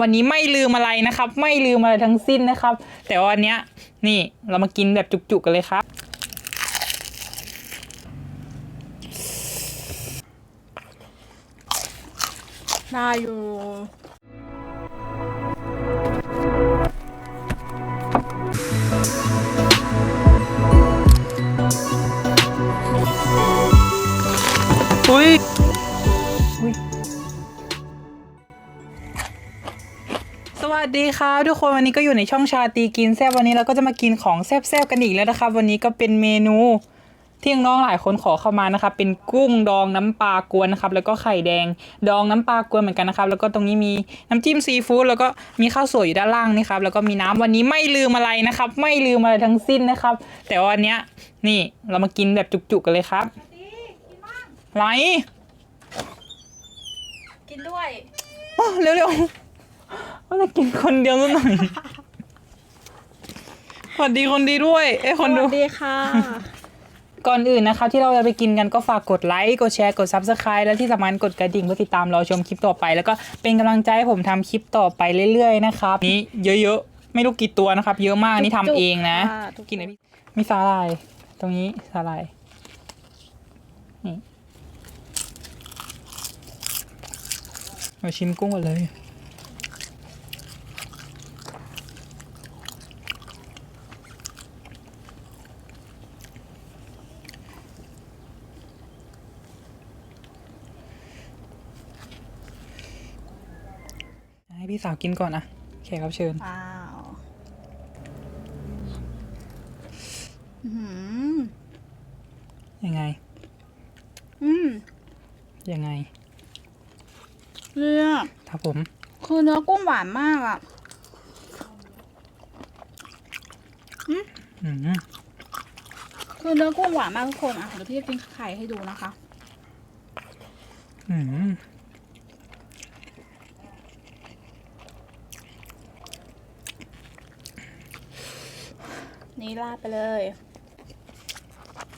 วันนี้ไม่ลืมอะไรนะครับ ไม่ลืมอะไรทั้งสิ้นนะครับ แต่ว่าวันเนี้ยนี่เรามากินแบบจุกๆกันเลยครับ ได้อยู่อุ้ย วัสดีครับทุกคนวันนี้ก็อยู่ในช่องชาตีกินแซบวันนี้เราก็จะมากินของแซบๆกันอีกแล้วนะครับวันนี้ก็เป็นเมนูที่น้องๆหลายคนขอเข้ามานะครับเป็นกุ้งดองน้ำปลากวนนะครับแล้วก็ไข่แดงดองน้ำปลากวนเหมือนกันนะครับแล้วก็ตรงนี้มีน้ำจิ้มซีฟู้ดแล้วก็มีข้าวสวยอยู่ด้านล่างนี่ครับแล้วก็มีน้ำวันนี้ไม่ลืมอะไรนะครับ ไม่ลืมอะไรทั้งสิ้นนะครับ แต่ว่าวันเนี้ยนี่เรามากินแบบจุกๆกันเลยครับไรกินด้วยอ๋อเร็วๆว่า จะกินคนเดียวซะหน่อยสวัสดีคนดีด้วย เอ้ยคนดู สวัสดีค่ะ ก่อนอื่นนะคะ ที่เราจะไปกินกันก็ฝากกดไลค์กดแชร์กด Subscribe และที่สำคัญกดกระดิ่งเพื่อติดตามรอชมคลิปต่อไป แล้วก็เป็นกำลังใจให้ผมทำคลิปต่อไปเรื่อยๆนะครับนี่เยอะๆ ไม่รู้กี่ตัวนะครับ เยอะมากนี่ทำเองนะค่ะจุกๆกินอะไรพี่มีสาหร่าย ตรงนี้สาหร่ายนี่มาชิมกุ้งกันเลยาวกินก่อนนะแขกรับเชิญว้าวอื้อหือยังไง อืมยังไงเนื้อครับผม คือเนื้อกุ้งหวานมากอะอืมคือเนื้อกุ้งหวานมากทุกคนอะเดี๋ยวพี่จะกินไข่ให้ดูนะคะ อืม นี่ราดไปเลย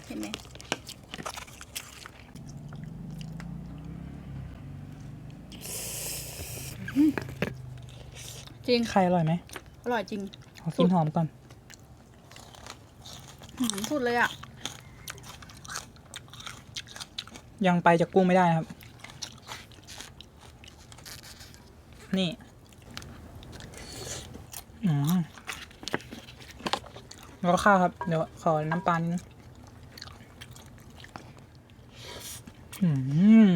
เห็นไหมอืมจริง ไข่อร่อยไหมอร่อยจริง ขอกินหอมก่อนหืมสุดเลยอะ ยังไปจากกุ้งไม่ได้นะครับ นี่ อืม แล้วก็ข้าวครับ เดี๋ยวขอน้ำปลานิดนึงอืม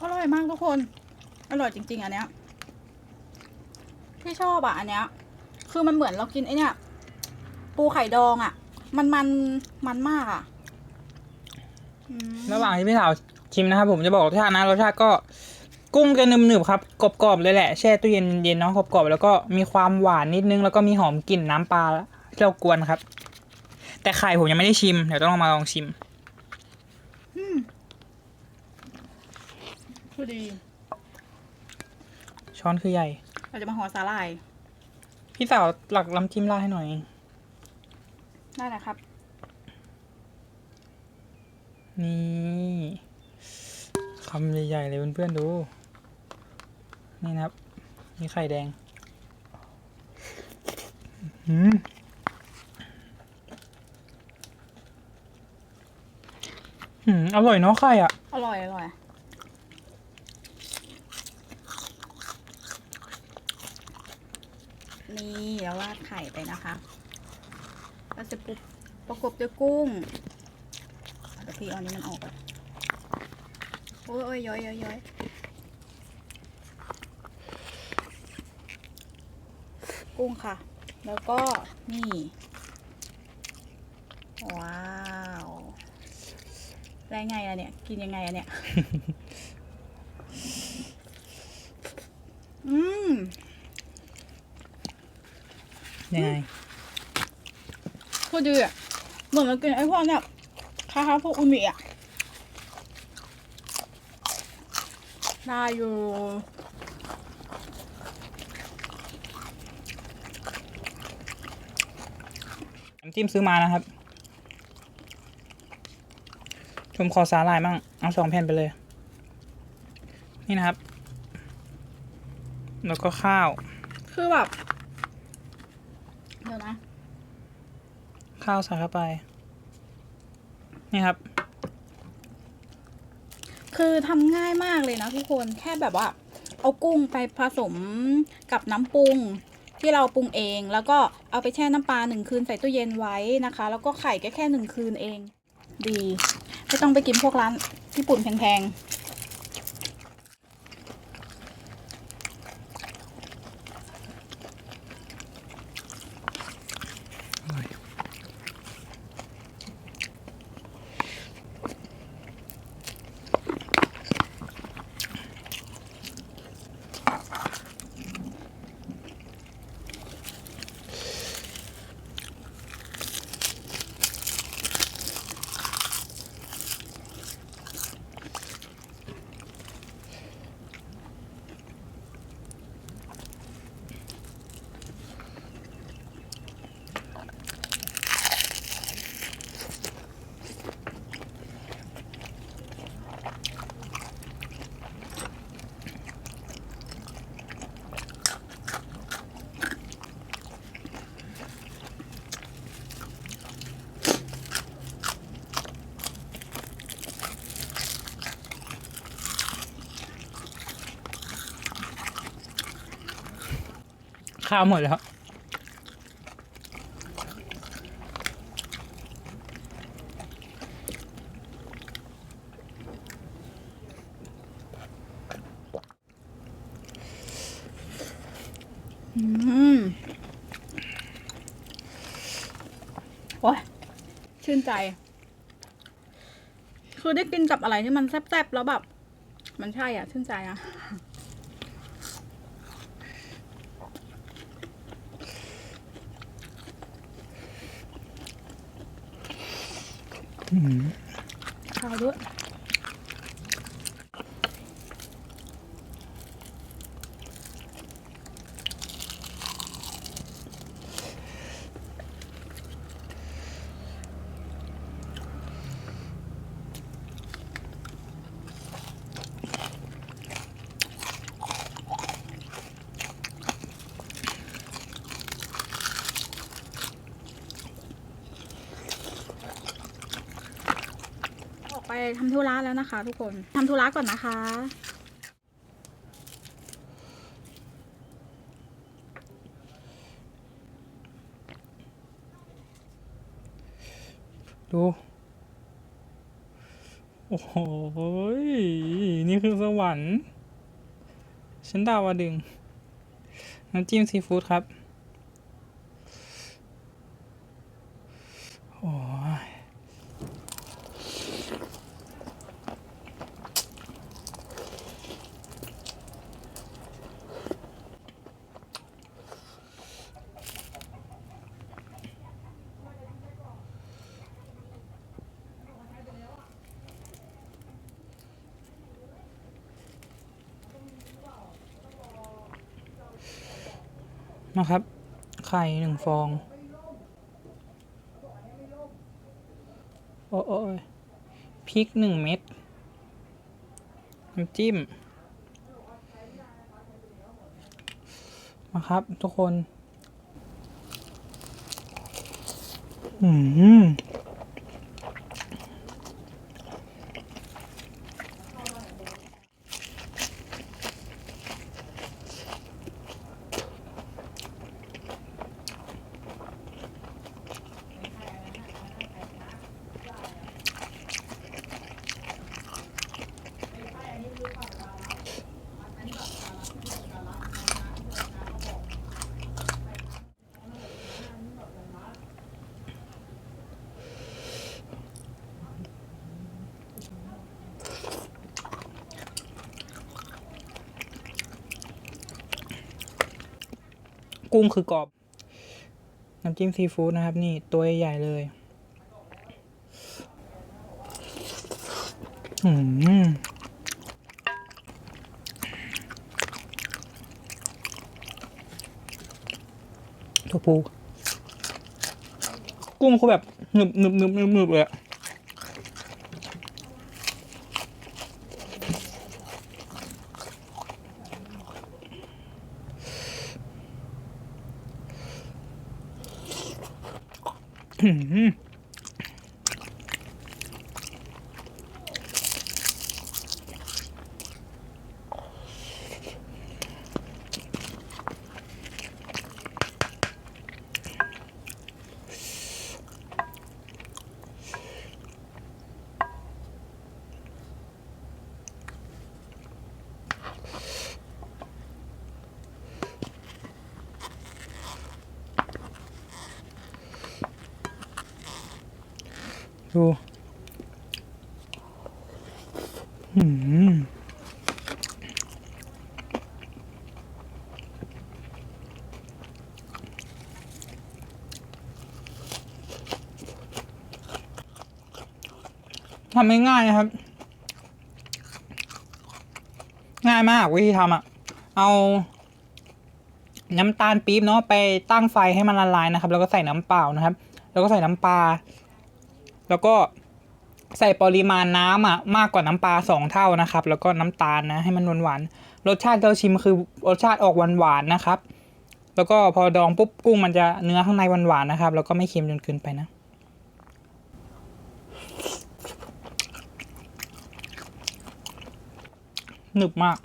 อร่อยมากทุกคน อร่อยจริง ๆ อันเนี้ย ที่ชอบอะ อันเนี้ย คือมันเหมือนเรากินไอเนี้ยปูไข่ดองอะ มันมันมันมากอะ อืม ระหว่างที่พี่สาวชิมนะครับผมจะบอกรสชาตินะรสชาติก็ กุ้งจะหนึบๆครับกรอบๆเลยแหละแช่ตู้เย็นเย็นๆเนาะกรอบๆแล้วก็มีความหวานนิดนึงแล้วก็มีหอมกลิ่นน้ำปลาที่เรากวนครับ แต่ไข่ผมยังไม่ได้ชิมเดี๋ยวต้องลองมาลองชิมคือดี ช้อนคือใหญ่ เราจะมาห่อสาหร่าย พี่สาวหลักลำจิ้มราดให้หน่อยได้แหละครับ นี่คำใหญ่ๆเลยเพื่อนๆดู นี่นะครับ มีไข่แดงอืมอืมอร่อยเนาะไข่อะ อร่อย อร่อย นี่แล้วราดไข่ไปนะคะแล้วเสร็จปุ๊บประกบด้วยกุ้งเดี๋ยวพี่เอาอันนี้มันออกก่อนโอ้ยโอ้ยย้อยย้อยย้อย กุ้งค่ะ แล้วก็นี่ ว้าวแล้วไงอะเนี่ย กินยังไงอะเนี่ย อืม ยังไงคือดีอะเหมือนเรากินไอ้พวกเนี่ยคล้ายๆพวกอุมิอะได้อยู่ น้ำจิ้มซื้อมานะครับผมขอสาหร่ายมั่งเอาสองแผ่นไปเลย นี่นะครับ แล้วก็ข้าว คือแบบ เดี๋ยวนะ ข้าวใส่เข้าไป นี่ครับ คือทำง่ายมากเลยนะทุกคน แค่แบบว่า เอากุ้งไปผสมกับน้ำปรุง ที่เราปรุงเอง แล้วก็เอาไปแช่น้ำปลาหนึ่งคืนใส่ตู้เย็นไว้นะคะ แล้วก็ไข่แค่แค่หนึ่งคืนเอง ดี ไม่ต้องไปกินพวกร้านญี่ปุ่นแพงๆ ข้าวหมดแล้วอืมโอ้ยชื่นใจ คือได้กินกับอะไรที่มันแซ่บๆ แล้วแบบ มันใช่อะ ชื่นใจอะ ข้าว ทำธุระแล้วนะคะ ทุกคนทำธุระก่อนนะคะ ดู โอ้โหยนี่คือสวรรค์ฉันดาวดึง น้ำจิ้มซีฟู้ดครับ โอ้ย นะครับ ไข่หนึ่งฟอง โอ้โอ้ยพริกหนึ่งเม็ด น้ำจิ้มนะครับ ทุกคน อืม กุ้งคือกรอบ น้ำจิ้มซีฟู้ดนะครับ นี่ตัวใหญ่เลยอืมถั่วพูกุ้งคือแบบหนึบหนึบหนึบหนึบหนึบเลยอะ อื้อ ดูอื้อหือทำไม่ง่ายนะครับ ง่ายมากวิธีทำอะ เอาน้ำตาลปี๊บเนาะไปตั้งไฟให้มันละลายนะครับ แล้วก็ใส่น้ำเปล่านะครับ แล้วก็ใส่น้ำปลา แล้วก็ใส่ปริมาณน้ำอะมากกว่าน้ำปลาสองเท่านะครับ แล้วก็น้ำตาลนะให้มันหวานหวานรสชาติเราชิมคือรสชาติออกหวานหวานๆนะครับ แล้วก็พอดองปุ๊บกุ้งมันจะเนื้อข้างในหวานหวานๆนะครับ แล้วก็ไม่เค็มจนเกินไปนะ หนึบมาก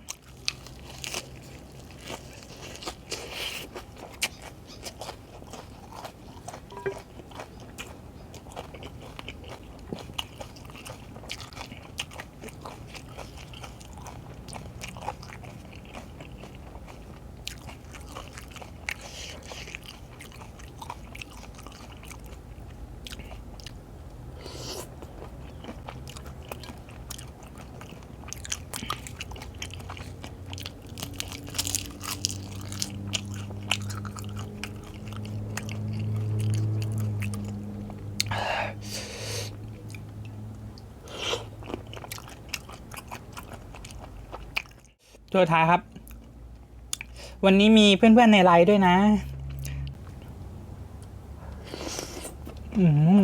ตัวท้ายครับ วันนี้มีเพื่อนๆในไลน์ด้วยนะ อืม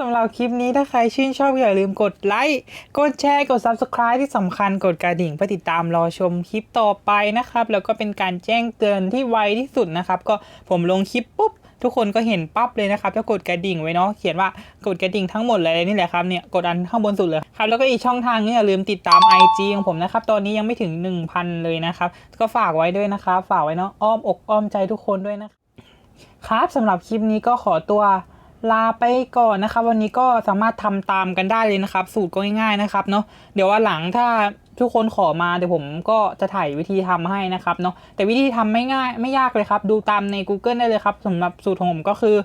สำหรับคลิปนี้ถ้าใครชื่นชอบอย่าลืมกดไลค์ กดแชร์ กด Subscribe ที่สำคัญกดกระดิ่งเพื่อติดตามรอชมคลิปต่อไปนะครับ แล้วก็เป็นการแจ้งเตือนที่ไวที่สุดนะครับ ก็ผมลงคลิปปุ๊บ ทุกคนก็เห็นปั๊บเลยนะครับถ้ากดกระดิ่งไว้เนาะเขียนว่ากดกระดิ่งทั้งหมดเลยนี่แหละครับเนี่ยกดอันข้างบนสุดเลยครับแล้วก็อีกช่องทางนี้อย่าลืมติดตาม IG ของผมนะครับตอนนี้ยังไม่ถึง 1,000 เลยนะครับก็ฝากไว้ด้วยนะครับฝากไว้เนาะอ้อมอกอ้อมใจทุกคนด้วยนะครับครับสำหรับคลิปนี้ก็ขอตัว ลาไปก่อนนะคะ วันนี้ก็สามารถทำตามกันได้เลยนะครับ สูตรก็ง่ายๆนะครับเนาะเดี๋ยวว่าหลังถ้าทุกคนขอมาเดี๋ยวผมก็จะถ่ายวิธีทำให้นะครับเนาะแต่วิธีทำไม่ง่ายไม่ยากเลยครับ ดูตามใน Google ได้เลยครับสำหรับสูตรของผมก็คือ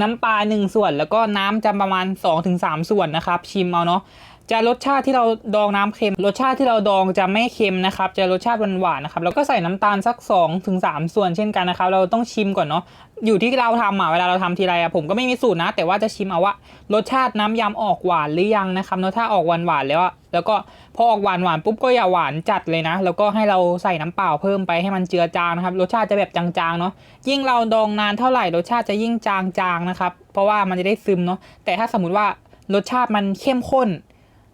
น้ำปลาหนึ่งส่วนแล้วก็น้ำจะประมาณ 2-3 ส่วนนะครับ ชิมเอาเนาะ จะรสชาติที่เราดองน้ำเค็ม รสชาติที่เราดองจะไม่เค็มนะครับ จะรสชาติหวานๆนะครับแล้วก็ใส่น้ำตาลสัก2-3ส่วนเช่นกันนะครับ เราต้องชิมก่อนเนาะอยู่ที่เราทำอะเวลาเราทำทีไรอะผมก็ไม่มีสูตรนะ แต่ว่าจะชิมเอาว่ารสชาติน้ำยำออกหวานหรือยังนะครับเนาะถ้าออกหวานๆแล้วอะแล้วก็พอออกหวานหวานๆปุ๊บก็อย่าหวานจัดเลยนะ แล้วก็ให้เราใส่น้ำเปล่าเพิ่มไปให้มันเจือจางนะครับรสชาติจะแบบจางๆเนาะยิ่งเราดองนานเท่าไหร่รสชาติจะยิ่งจางๆนะครับเพราะว่ามันจะได้ซึมเนาะแต่ถ้าสมมติว่ารสชาติมันเข้มข้น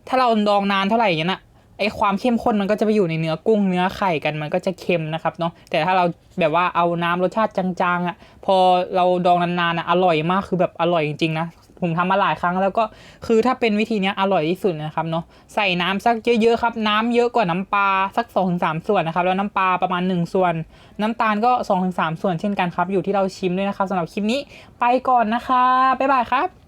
ถ้าเราดองนานเท่าไหร่อย่างนั้นอะไอความเข้มข้นมันก็จะไปอยู่ในเนื้อกุ้งเนื้อไข่กันมันก็จะเค็มนะครับเนาะแต่ถ้าเราแบบว่าเอาน้ำรสชาติจางๆอะพอเราดองนานๆอะอร่อยมากคือแบบอร่อยจริงๆนะผมทำมาหลายครั้งแล้วก็คือถ้าเป็นวิธีเนี้ยอร่อยที่สุดนะครับเนาะใส่น้ำสักเยอะๆครับ น้ำเยอะกว่าน้ำปลาสัก2อถึงสส่วนนะครับ แล้วน้ำปลาประมาณ 1 ส่วน น้ำตาลก็2อถึงสส่วนเช่นกันครับ อยู่ที่เราชิมด้วยนะครับสำหรับคลิปนี้ไปก่อนนะคะบ๊ายบายครับ